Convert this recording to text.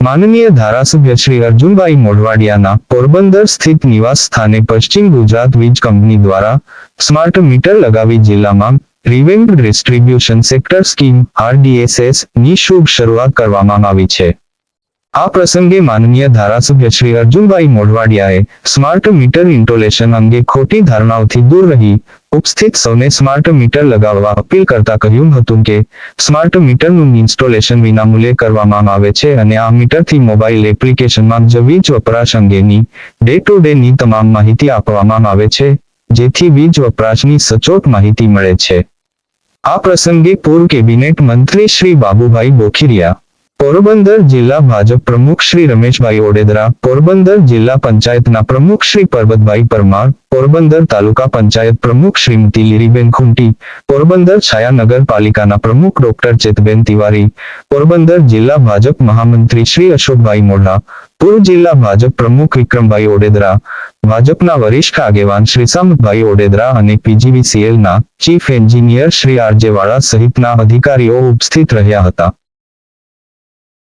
માનનીય ધારાસભ્ય શ્રી અર્જુનભાઈ મોઢવાડિયાના પોરબંદર સ્થિત નિવાસ સ્થાને પશ્ચિમ ગુજરાત વીજ કંપની દ્વારા સ્માર્ટ મીટર લગાવી જિલ્લામાં રિવેન્ડ ડિસ્ટ્રીબ્યુશન સેક્ટર સ્કીમ, આરડીએસએસની શુભ શરૂઆત કરવામાં આવી છે. આ પ્રસંગે માનનીય ધારાસભ્ય શ્રી અર્જુનભાઈ મોઢવાડિયાએ સ્માર્ટ મીટર ઇન્ટોલેશન અંગે ખોટી ધારણાઓથી દૂર રહી. ઉપસ્થિત સૌને સ્માર્ટ મીટર લગાવવા અપીલ કરતા કહ્યું હતું કે, સ્માર્ટ મીટરનું ઇન્સ્ટોલેશન વિનામૂલ્યે કરવામાં આવે છે અને આ મીટરથી મોબાઈલ એપ્લિકેશનમાં જ વીજ વપરાશ અંગેની ડે ટુ ડે ની તમામ માહિતી આપવામાં આવે છે, જેથી વીજ વપરાશની સચોટ માહિતી મળે છે. આ પ્રસંગે પૂર્વ કેબિનેટ મંત્રી શ્રી બાબુભાઈ બોખીરિયા પોરબંદર જિલ્લા ભાજપ પ્રમુખ શ્રી રમેશભાઈ ઓડેદરા, પોરબંદર જિલ્લા પંચાયતના પ્રમુખ શ્રી પરબતભાઈ પરમાર, પોરબંદર તાલુકા પંચાયત પ્રમુખ શ્રીમતી લીરીબેન ખુંટી, પોરબંદર છાયા નગરપાલિકાના પ્રમુખ ડોક્ટર ચેતબેન તિવારી, પોરબંદર જિલ્લા ભાજપ મહામંત્રી શ્રી અશોકભાઈ મોઢા, પૂર્વ જિલ્લા ભાજપ પ્રમુખ વિક્રમભાઈ ઓડેદરા, ભાજપના વરિષ્ઠ આગેવાન શ્રી સામતભાઈ ઓડેદરા અને પીજીવીસીએલના chief engineer Shri RJ Vala સહિતના અધિકારીઓ ઉપસ્થિત રહ્યા હતા.